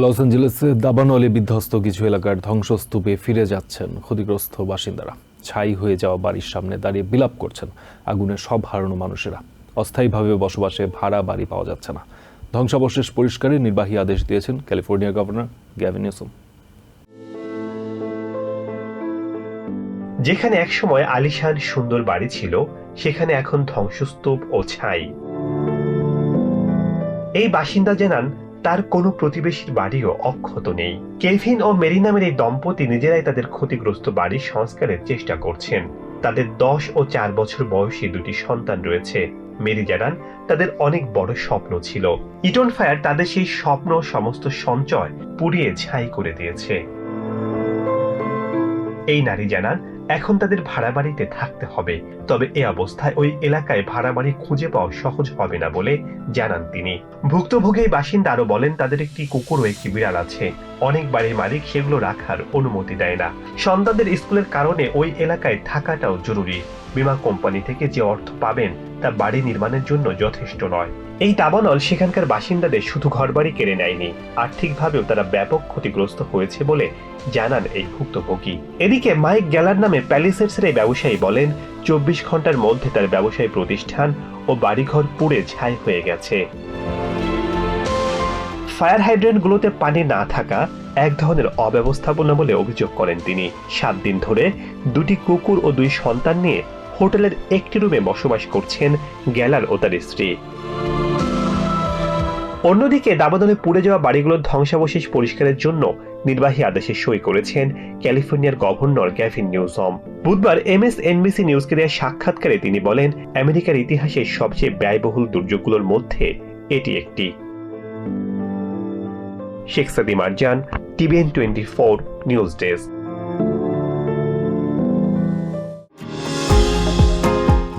Loss অ্যাঞ্জেলেসে দাবানলে বিধ্বস্ত কিছু এলাকার ধ্বংসস্তূপে ফিরে যাচ্ছেন ক্ষতিগ্রস্ত বাসিন্দারা। ছাই হয়ে যাওয়া বাড়ির সামনে দাঁড়িয়ে বিলাপ করছেন আগুনে সব হারানো মানুষেরা। অস্থায়ীভাবে বসবাসে ভাড়া বাড়ি পাওয়া যাচ্ছে না। ধ্বংসাবশেষ পরিষ্কারে নির্বাহী আদেশ দিয়েছেন ক্যালিফোর্নিয়া গভর্নর গ্যাভিন যেখানে একসময় আলিশান সুন্দর বাড়ি ছিল, সেখানে এখন ধ্বংসস্তূপ ও ছাই। এই বাসিন্দা জানান তার কোনো প্রতিবেশীর বাড়িও অক্ষত নেই। কেভিন ও মেরি নামের এই দম্পতি নিজেরাই তাদের ক্ষতিগ্রস্ত বাড়ির সংস্কারের চেষ্টা করছেন। তাদের দশ ও চার বছর বয়সী দুটি সন্তান রয়েছে। মেরি জানান, তাদের অনেক বড় স্বপ্ন ছিল। ইটন ফায়ার তাদের সেই স্বপ্ন সমস্ত সঞ্চয় পুড়িয়ে ছাই করে দিয়েছে। এই নারী জানান এখন তাদের ভাড়া বাড়িতে থাকতে হবে। তবে এ অবস্থায় ওই এলাকায় ভাড়া বাড়ি খুঁজে পাওয়া সহজ হবে না বলে জানান তিনি। ভুক্তভোগী বাসিন্দা আরও বলেন, তাদের একটি কুকুর ও একটি বিড়াল আছে। অনেক বাড়ির মালিক সেগুলো রাখার অনুমতি দেয় না। সন্তানদের স্কুলের কারণে ওই এলাকায় থাকাটাও জরুরি। বিমা কোম্পানি থেকে যে অর্থ পাবেন তা বাড়ি নির্মাণের জন্য যথেষ্ট নয়। এই দাবানল সেখানকার বাসিন্দাদের শুধু ঘরবাড়ি কেড়ে নেয়নি, আর্থিকভাবেও তারা ব্যাপক ক্ষতিগ্রস্ত হয়েছে বলে জানান এই ভুক্তভোগী। এদিকে মাইক গ্যালার নামে প্যালিসেটসের এই ব্যবসায়ী বলেন, চব্বিশ ঘণ্টার মধ্যে তার ব্যবসায়ী প্রতিষ্ঠান ও বাড়িঘর পুড়ে ছাই হয়ে গেছে। ফায়ার হাইড্রেন্টগুলোতে পানি না থাকা এক ধরনের অব্যবস্থাপনা বলে অভিযোগ করেন তিনি। সাত দিন ধরে দুটি কুকুর ও দুই সন্তান নিয়ে হোটেলের একটি রুমে বসবাস করছেন গ্যালার ও তার স্ত্রী। অন্যদিকে দাবানলে পুড়ে যাওয়া বাড়িগুলোর ধ্বংসাবশেষ পরিষ্কারের জন্য নির্বাহী আদেশে সই করেছেন ক্যালিফোর্নিয়ার গভর্নর গ্যাভিন নিউজম। বুধবার এমএসএনবিসি নিউজকে দেওয়া সাক্ষাৎকারে তিনি বলেন, আমেরিকার ইতিহাসে সবচেয়ে ব্যয়বহুল দুর্যোগগুলোর মধ্যে এটি একটি। Sheikh Sadi Marjan TVN twenty four news desk.